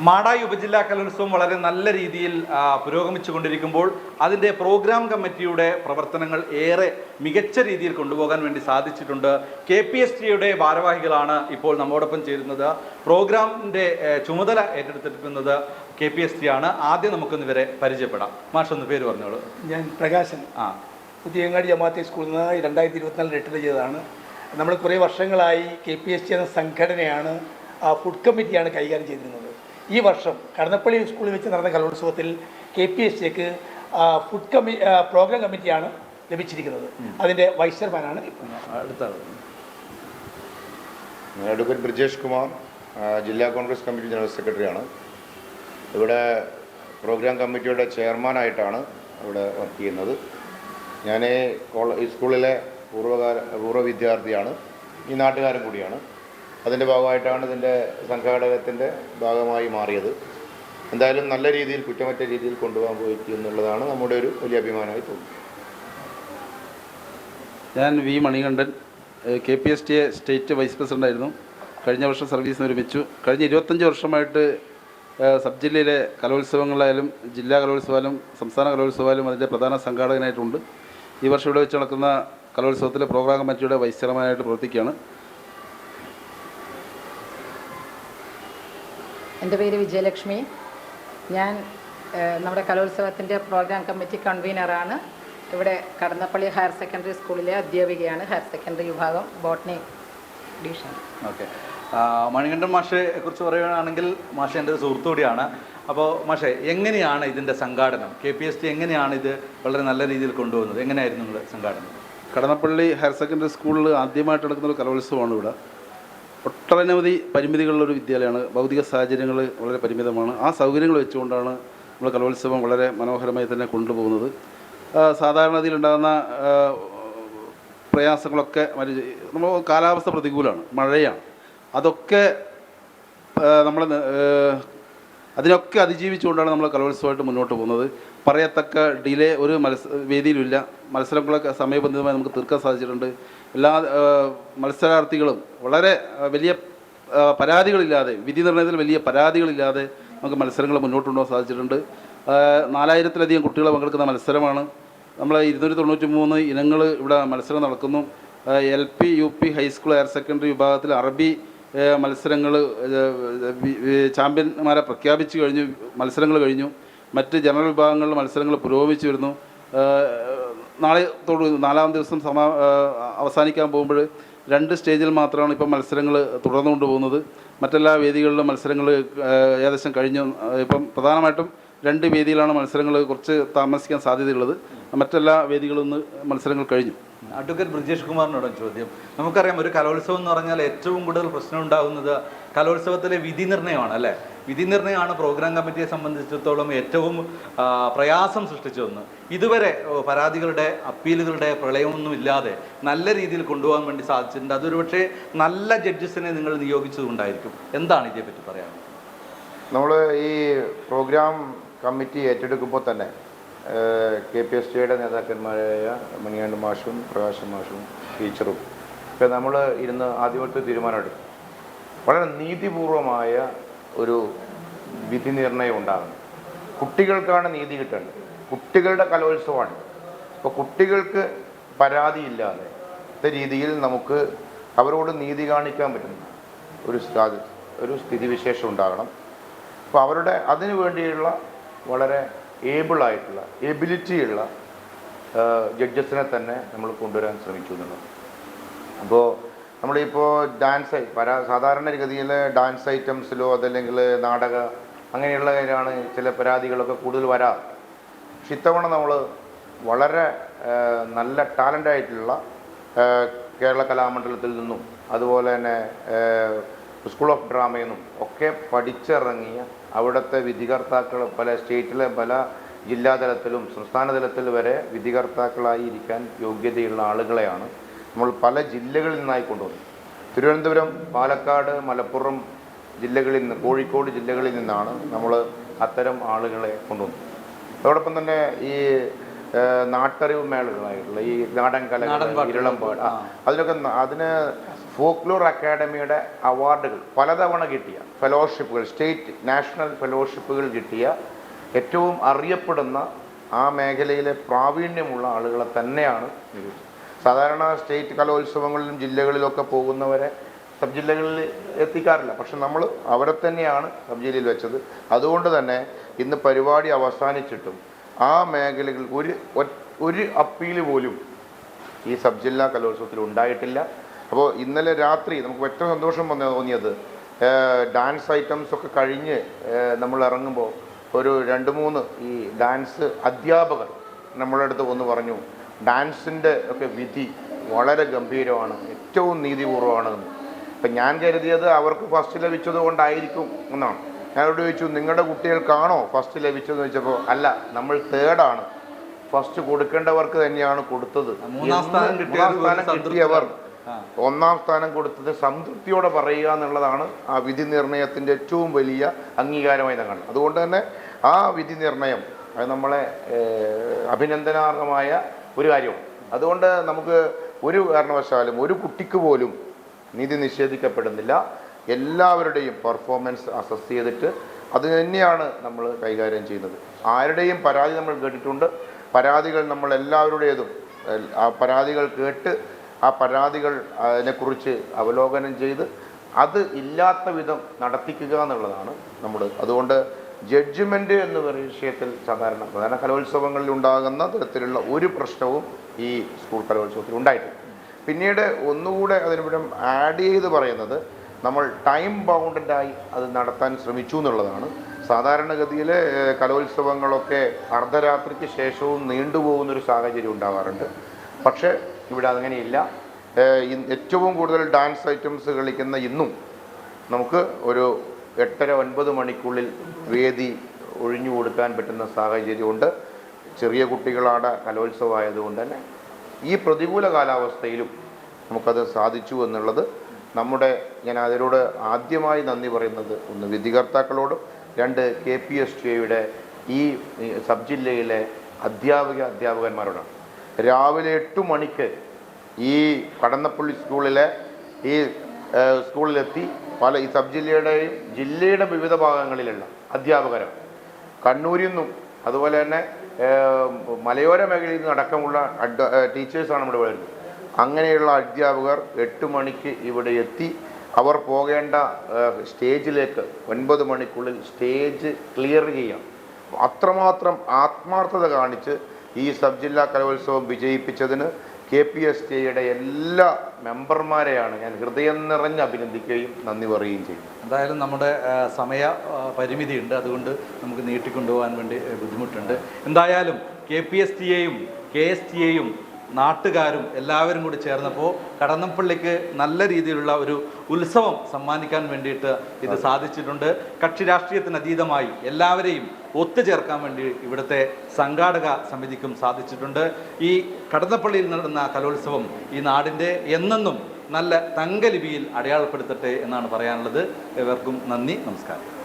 മാടായി ഉപജില്ലാ കലോത്സവം വളരെ നല്ല രീതിയിൽ പുരോഗമിച്ചു കൊണ്ടിരിക്കുമ്പോൾ അതിന്റെ പ്രോഗ്രാം കമ്മിറ്റിയുടെ പ്രവർത്തനങ്ങൾ ഏറെ മികച്ച രീതിയിൽ കൊണ്ടുപോകാൻ വേണ്ടി സാധിച്ചിട്ടുണ്ട്. കെ പി എസ് ടിയുടെ ഭാരവാഹികളാണ് ഇപ്പോൾ നമ്മോടൊപ്പം ചേരുന്നത്. പ്രോഗ്രാമിന്റെ ചുമതല ഏറ്റെടുത്തിരിക്കുന്നത് കെ പി എസ് ടി ആണ് ആദ്യം നമുക്കൊന്ന് ഇവരെ പരിചയപ്പെടാം. മാഷ് ഒന്ന് പേര് പറഞ്ഞോളൂ. ഞാൻ പ്രകാശൻ. ആ. പുതിയങ്ങാടി ജമാഅത്തെ സ്കൂളിൽ നിന്ന് രണ്ടായിരത്തി ഇരുപത്തിനാലിൽ റിട്ടയർ ചെയ്തതാണ്. നമ്മൾ കുറേ വർഷങ്ങളായി കെ പി എസ് ടി എന്ന സംഘടനയാണ് ആ ഫുഡ് കമ്മിറ്റിയാണ് കൈകാര്യം ചെയ്തിരുന്നത്. ഈ വർഷം കടന്നപ്പള്ളി സ്കൂളിൽ വെച്ച് നടന്ന കലോത്സവത്തിൽ കെ പി എസ് സിക്ക് ഫുഡ് കമ്മി പ്രോഗ്രാം കമ്മിറ്റിയാണ് ലഭിച്ചിരിക്കുന്നത്. അതിന്റെ വൈസ് ചെയർമാനാണ് അഡ്വക്കേറ്റ് ബ്രിജേഷ് കുമാർ ജില്ലാ കോൺഗ്രസ് കമ്മിറ്റി ജനറൽ സെക്രട്ടറിയാണ്. ഇവിടെ പ്രോഗ്രാം കമ്മിറ്റിയുടെ ചെയർമാനായിട്ടാണ് ഇവിടെ വർക്ക് ചെയ്യുന്നത്. ഞാൻ കോളേജ് സ്കൂളിലെ പൂർവകാല പൂർവ വിദ്യാർത്ഥിയാണ്. ഈ നാട്ടുകാരൻ കൂടിയാണ്. അതിന്റെ ഭാഗമായിട്ടാണ് ഇതിന്റെ സംഘാടകത്തിന്റെ ഭാഗമായി മാറിയത്. എന്തായാലും നല്ല രീതിയിൽ കുറ്റമറ്റ രീതിയിൽ കൊണ്ടുപോകാൻ പോയിട്ട് എന്നുള്ളതാണ് നമ്മുടെ ഒരു വലിയ അഭിമാനമായി തോന്നുന്നത്. ഞാൻ V Manikandan K P S T A state vice പ്രസിഡന്റായിരുന്നു കഴിഞ്ഞ വർഷം സർവീസിന് ഒരുമിച്ചു കഴിഞ്ഞ ഇരുപത്തഞ്ച് വർഷമായിട്ട് സബ് ജില്ലയിലെ കലോത്സവങ്ങളായാലും ജില്ലാ കലോത്സവമായാലും സംസ്ഥാന കലോത്സവമായാലും അതിന്റെ പ്രധാന സംഘാടകനായിട്ടുണ്ട്. ഈ വർഷം ഇവിടെ വെച്ച് നടക്കുന്ന കലോത്സവത്തിലെ പ്രോഗ്രാം കമ്മിറ്റിയുടെ വൈസ് ചെയർമാനായിട്ട് പ്രവർത്തിക്കുകയാണ്. എന്റെ പേര് വിജയലക്ഷ്മി. ഞാൻ നമ്മുടെ കലോത്സവത്തിന്റെ പ്രോഗ്രാം കമ്മിറ്റി കൺവീനറാണ്. ഇവിടെ കടന്നപ്പള്ളി ഹയർ സെക്കൻഡറി സ്കൂളിലെ അധ്യാപികയാണ് ഹയർ സെക്കൻഡറി വിഭാഗം ബോട്ടണി ഡിവിഷൻ. ഓക്കെ. മണികണ്ഠൻ മാഷെ കുറിച്ച് പറയുകയാണെങ്കിൽ മാഷ എന്റെ ഒരു സുഹൃത്തു കൂടിയാണ്. അപ്പോൾ മാഷെ എങ്ങനെയാണ് ഇതിന്റെ സംഘാടനം? കെ പി എസ് ടി എങ്ങനെയാണ് ഇത് വളരെ നല്ല രീതിയിൽ കൊണ്ടുപോകുന്നത്? എങ്ങനെയായിരുന്നു നിങ്ങളുടെ സംഘാടനം? കടന്നപ്പള്ളി ഹയർ സെക്കൻഡറി സ്കൂളിൽ ആദ്യമായിട്ട് നടക്കുന്ന ഒരു കലോത്സവമാണ് ഇവിടെ. ഒട്ടനവധി പരിമിതികളുള്ളൊരു വിദ്യാലയമാണ്. ഭൗതിക സാഹചര്യങ്ങൾ വളരെ പരിമിതമാണ്. ആ സൗകര്യങ്ങൾ വെച്ചുകൊണ്ടാണ് നമ്മൾ കലോത്സവം വളരെ മനോഹരമായി തന്നെ കൊണ്ടുപോകുന്നത്. സാധാരണതയിലുണ്ടാകുന്ന പ്രയാസങ്ങളൊക്കെ നമ്മൾ കാലാവസ്ഥ പ്രതികൂലമാണ്. മഴയാണ്. അതൊക്കെ നമ്മൾ അതിനൊക്കെ അതിജീവിച്ചുകൊണ്ടാണ് നമ്മൾ കലോത്സവമായിട്ട് മുന്നോട്ട് പോകുന്നത്. പറയത്തക്ക ഡിലേ ഒരു മത്സ വേദിയിലില്ല മത്സരങ്ങളൊക്കെ സമയബന്ധിതമായി നമുക്ക് തീർക്കാൻ സാധിച്ചിട്ടുണ്ട്. എല്ലാ മത്സരാർത്ഥികളും വളരെ വലിയ പരാതികളില്ലാതെ വിധി നിർണയത്തിൽ വലിയ പരാതികളില്ലാതെ നമുക്ക് മത്സരങ്ങൾ മുന്നോട്ട് കൊണ്ടുപോകാൻ സാധിച്ചിട്ടുണ്ട്. നാലായിരത്തിലധികം കുട്ടികൾ പങ്കെടുക്കുന്ന മത്സരമാണ്. നമ്മൾ ഇരുന്നൂറ്റി തൊണ്ണൂറ്റി മൂന്ന് ഇനങ്ങൾ ഇവിടെ മത്സരം നടക്കുന്നു. L P U P high school higher secondary വിഭാഗത്തിൽ അറബി മത്സരങ്ങൾ ചാമ്പ്യന്മാരെ പ്രഖ്യാപിച്ചു കഴിഞ്ഞു മത്സരങ്ങൾ കഴിഞ്ഞു. മറ്റ് ജനറൽ വിഭാഗങ്ങളിലെ മത്സരങ്ങൾ പുരോഗമിച്ചു വരുന്നു. നാളെ തൊടു നാലാം ദിവസം സമാ അവസാനിക്കാൻ പോകുമ്പോൾ രണ്ട് സ്റ്റേജിൽ മാത്രമാണ് ഇപ്പം മത്സരങ്ങൾ തുടർന്നു പോകുന്നത്. മറ്റെല്ലാ വേദികളിലും മത്സരങ്ങൾ ഏകദേശം കഴിഞ്ഞു. ഇപ്പം പ്രധാനമായിട്ടും രണ്ട് വേദിയിലാണ് മത്സരങ്ങൾ കുറച്ച് താമസിക്കാൻ സാധ്യതയുള്ളത്. മറ്റെല്ലാ വേദികളിൽ നിന്ന് മത്സരങ്ങൾ കഴിഞ്ഞു. അഡ്വക്കേറ്റ് ബ്രിജേഷ് കുമാറിനോടും ചോദ്യം. നമുക്കറിയാം ഒരു കലോത്സവം എന്ന് പറഞ്ഞാൽ ഏറ്റവും കൂടുതൽ പ്രശ്നം ഉണ്ടാകുന്നത് കലോത്സവത്തിലെ വിധി നിർണയമാണ് അല്ലേ? വിധി നിർണയമാണ് പ്രോഗ്രാം കമ്മിറ്റിയെ സംബന്ധിച്ചിടത്തോളം ഏറ്റവും പ്രയാസം സൃഷ്ടിച്ചു ഒന്ന്. ഇതുവരെ പരാതികളുടെ അപ്പീലുകളുടെ പ്രളയമൊന്നും ഇല്ലാതെ നല്ല രീതിയിൽ കൊണ്ടുപോകാൻ വേണ്ടി സാധിച്ചിട്ടുണ്ട്. അതൊരു പക്ഷേ നല്ല ജഡ്ജസിനെ നിങ്ങൾ നിയോഗിച്ചതുകൊണ്ടായിരിക്കും. എന്താണ് ഇതേപ്പറ്റി പറയാനുള്ളത്? നമ്മൾ ഈ പ്രോഗ്രാം കമ്മിറ്റി ഏറ്റെടുക്കുമ്പോൾ തന്നെ കെ പി എസ് ടിയുടെ നേതാക്കന്മാരായ മണിയാണ്ട് മാഷും പ്രകാശൻ മാഷും ടീച്ചറും ഒക്കെ നമ്മൾ ഇരുന്ന് ആദ്യമായിട്ട് തീരുമാനമെടുക്കും വളരെ നീതിപൂർവമായ ഒരു വിധി നിർണയം ഉണ്ടാകണം. കുട്ടികൾക്കാണ് നീതി കിട്ടേണ്ടത്. കുട്ടികളുടെ കലോത്സവമാണ്. അപ്പോൾ കുട്ടികൾക്ക് പരാതിയില്ലാതെ രീതിയിൽ നമുക്ക് അവരോട് നീതി കാണിക്കാൻ പറ്റുന്ന ഒരു ഒരു സ്ഥിതിവിശേഷം ഉണ്ടാകണം. അപ്പോൾ അവരുടെ അതിനു വേണ്ടിയുള്ള വളരെ ഏബിളായിട്ടുള്ള എബിലിറ്റിയുള്ള ജഡ്ജസിനെ തന്നെ നമ്മൾ കൊണ്ടുവരാൻ ശ്രമിച്ചു എന്നുള്ളത് അപ്പോൾ നമ്മളിപ്പോൾ ഡാൻസ് പരാ സാധാരണ ഗതിയിൽ ഡാൻസ് ഐറ്റംസിലോ അതല്ലെങ്കിൽ നാടക അങ്ങനെയുള്ള കാര്യമാണ് ചില പരാതികളൊക്കെ കൂടുതൽ വരാറ്. പക്ഷെ ഇത്തവണ നമ്മൾ വളരെ നല്ല ടാലന്റ് ആയിട്ടുള്ള കേരള കലാമണ്ഡലത്തിൽ നിന്നും അതുപോലെ തന്നെ സ്കൂൾ ഓഫ് ഡ്രാമയിൽ നിന്നും ഒക്കെ പഠിച്ചിറങ്ങിയ അവിടുത്തെ വിധികർത്താക്കൾ പല സ്റ്റേറ്റിലെ പല ജില്ലാതലത്തിലും സംസ്ഥാന തലത്തിൽ വരെ വിധികർത്താക്കളായി ഇരിക്കാൻ യോഗ്യതയുള്ള ആളുകളെയാണ് നമ്മൾ പല ജില്ലകളിൽ നിന്നായി കൊണ്ടുവന്നത് തിരുവനന്തപുരം പാലക്കാട് മലപ്പുറം ജില്ലകളിൽ നിന്ന് കോഴിക്കോട് ജില്ലകളിൽ നിന്നാണ് നമ്മൾ അത്തരം ആളുകളെ കൊണ്ടുവന്നത് അതോടൊപ്പം തന്നെ ഈ നാട്ടറിവ് മേളകളായിട്ടുള്ള ഈ നാടൻ കലകൾ. ഇരളംപാട് അതിനൊക്കെ അതിന് ഫോക്ലോർ അക്കാഡമിയുടെ അവാർഡുകൾ പലതവണ കിട്ടിയ ഫെലോഷിപ്പുകൾ സ്റ്റേറ്റ് നാഷണൽ ഫെലോഷിപ്പുകൾ കിട്ടിയ ഏറ്റവും അറിയപ്പെടുന്ന ആ മേഖലയിലെ പ്രാവീണ്യമുള്ള ആളുകളെ തന്നെയാണ് സാധാരണ സ്റ്റേറ്റ് കലോത്സവങ്ങളിലും ജില്ലകളിലൊക്കെ പോകുന്നവരെ സബ് ജില്ലകളിൽ എത്തിക്കാറില്ല. പക്ഷെ നമ്മൾ അവരെ തന്നെയാണ് സബ് ജില്ലയിൽ വെച്ചത്. അതുകൊണ്ട് തന്നെ ഇന്ന് പരിപാടി അവസാനിച്ചിട്ടും ആ മേഖലകൾ ഒരു ഒരു അപ്പീൽ പോലും ഈ സബ് ജില്ലാ കലോത്സവത്തിൽ ഉണ്ടായിട്ടില്ല. അപ്പോൾ ഇന്നലെ രാത്രി നമുക്ക് ഏറ്റവും സന്തോഷം വന്ന തോന്നിയത്. ഡാൻസ് ഐറ്റംസ് ഒക്കെ കഴിഞ്ഞ് നമ്മൾ ഇറങ്ങുമ്പോൾ ഒരു രണ്ട് മൂന്ന് ഈ ഡാൻസ് അധ്യാപകർ നമ്മളുടെ അടുത്ത് വന്ന് പറഞ്ഞു ഡാൻസിന്റെ ഒക്കെ വിധി വളരെ ഗംഭീരമാണ് ഏറ്റവും നീതിപൂർവമാണ് അപ്പം ഞാൻ കരുതിയത് അവർക്ക് ഫസ്റ്റ് ലഭിച്ചത് കൊണ്ടായിരിക്കും എന്നാണ്. ഞാനോട് ചോദിച്ചു നിങ്ങളുടെ കുട്ടികൾക്കാണോ ഫസ്റ്റ് ലഭിച്ചതെന്ന് ചോദിച്ചപ്പോൾ അല്ല നമ്മൾ തേർഡാണ്. ഫസ്റ്റ് കൊടുക്കേണ്ടവർക്ക് തന്നെയാണ് കൊടുത്തത്. മൂന്നാം സ്ഥാനം കിട്ടിയവർ ഒന്നാം സ്ഥാനം കൊടുത്തത് സംതൃപ്തിയോടെ പറയുക എന്നുള്ളതാണ് ആ വിധി നിർണയത്തിന്റെ ഏറ്റവും വലിയ അംഗീകാരമായി ഞാൻ കാണുന്നത് അതുകൊണ്ട് തന്നെ ആ വിധി നിർണയം അത് നമ്മളെ അഭിനന്ദനാർഹമായ ഒരു കാര്യമാണ്. അതുകൊണ്ട് നമുക്ക് ഒരു കാരണവശാലും ഒരു കുട്ടിക്ക് പോലും നീതി നിഷേധിക്കപ്പെടുന്നില്ല. എല്ലാവരുടെയും പെർഫോമൻസ് അസസ് ചെയ്തിട്ട് അത് തന്നെയാണ് നമ്മൾ കൈകാര്യം ചെയ്യുന്നത്. ആരുടെയും പരാതി നമ്മൾ കേട്ടിട്ടുണ്ട്. പരാതികൾ നമ്മൾ എല്ലാവരുടേതും ആ പരാതികൾ കേട്ട് ആ പരാതികൾ അതിനെക്കുറിച്ച് അവലോകനം ചെയ്ത് അത് ഇല്ലാത്ത വിധം നടത്തിക്കുക എന്നുള്ളതാണ് നമ്മൾ അതുകൊണ്ട് ജഡ്ജ്മെന്റ് എന്ന് പറയുന്ന വിഷയത്തിൽ സാധാരണ പ്രധാന കലോത്സവങ്ങളിൽ ഉണ്ടാകുന്ന തരത്തിലുള്ള ഒരു പ്രശ്നവും ഈ സ്കൂൾ കലോത്സവത്തിൽ ഉണ്ടായിട്ടില്ല. പിന്നീട് ഒന്നുകൂടെ അതിനുപരം ആഡ് ചെയ്ത് പറയുന്നത് നമ്മൾ ടൈം ബൗണ്ടഡായി അത് നടത്താൻ ശ്രമിച്ചു എന്നുള്ളതാണ്. സാധാരണഗതിയിൽ കലോത്സവങ്ങളൊക്കെ അർദ്ധരാത്രിക്ക് ശേഷവും നീണ്ടുപോകുന്നൊരു സാഹചര്യം ഉണ്ടാവാറുണ്ട്. പക്ഷേ ഇവിടെ അങ്ങനെയില്ല ഏറ്റവും കൂടുതൽ ഡാൻസ് ഐറ്റംസ് കളിക്കുന്ന ഇന്നും നമുക്ക് ഒരു എട്ടര ഒൻപത് മണിക്കുള്ളിൽ വേദി ഒഴിഞ്ഞു കൊടുക്കാൻ പറ്റുന്ന സാഹചര്യമുണ്ട്. ചെറിയ കുട്ടികളാണ് കലോത്സവം ആയതുകൊണ്ട് തന്നെ ഈ പ്രതികൂല കാലാവസ്ഥയിലും നമുക്കത് സാധിച്ചു എന്നുള്ളത് നമ്മുടെ ഞാൻ അതിനോട് ആദ്യമായി നന്ദി പറയുന്നത് ഒന്ന് വിധികർത്താക്കളോടും രണ്ട് കെ പി എസ് ടി ഐയുടെ ഈ സബ് ജില്ലയിലെ അധ്യാപക അധ്യാപകന്മാരോടാണ്. രാവിലെ എട്ട് മണിക്ക് ഈ കടന്നപ്പള്ളി സ്കൂളിലെ ഈ സ്കൂളിലെത്തി പല ഈ സബ് ജില്ലയുടെയും ജില്ലയുടെ വിവിധ ഭാഗങ്ങളിലുള്ള അധ്യാപകരാണ് കണ്ണൂരിൽ നിന്നും അതുപോലെ തന്നെ മലയോര മേഖലയിൽ നിന്ന് അടക്കമുള്ള അഡ്വ- ടീച്ചേഴ്സാണ് ഇവിടെ വരുന്നത്. അങ്ങനെയുള്ള അധ്യാപകർ എട്ട് മണിക്ക് ഇവിടെ എത്തി. അവർ പോകേണ്ട സ്റ്റേജിലേക്ക് ഒൻപത് മണിക്കുള്ളിൽ സ്റ്റേജ് ക്ലിയർ ചെയ്യാം. അത്രമാത്രം ആത്മാർത്ഥത കാണിച്ച് ഈ സബ് ജില്ലാ കലോത്സവം വിജയിപ്പിച്ചതിന് കെ പി എസ് ടിയുടെ എല്ലാ മെമ്പർമാരെയാണ് ഞാൻ ഹൃദയം നിറഞ്ഞ് അഭിനന്ദിക്കുകയും നന്ദി പറയുകയും ചെയ്യും എന്തായാലും നമ്മുടെ സമയ പരിമിതിയുണ്ട്. അതുകൊണ്ട് നമുക്ക് നീട്ടിക്കൊണ്ടുപോകാൻ വേണ്ടി ബുദ്ധിമുട്ടുണ്ട്. എന്തായാലും കെ പി എസ് ടിയെയും കെ എസ് ടിയെയും നാട്ടുകാരും എല്ലാവരും കൂടി ചേർന്നപ്പോൾ കടന്നപ്പള്ളിക്ക് നല്ല രീതിയിലുള്ള ഒരു ഉത്സവം സമ്മാനിക്കാൻ വേണ്ടിയിട്ട് ഇത് സാധിച്ചിട്ടുണ്ട്. കക്ഷി രാഷ്ട്രീയത്തിന് അതീതമായി എല്ലാവരെയും ഒത്തുചേർക്കാൻ വേണ്ടി ഇവിടുത്തെ സംഘാടക സമിതിക്കും സാധിച്ചിട്ടുണ്ട്. ഈ കടന്നപ്പള്ളിയിൽ നടന്ന കലോത്സവം ഈ നാടിന്റെ എന്നെന്നും നല്ല തങ്കലിപിയിൽ അടയാളപ്പെടുത്തട്ടെ എന്നാണ് പറയാനുള്ളത്. ഇവർക്കും നന്ദി നമസ്കാരം.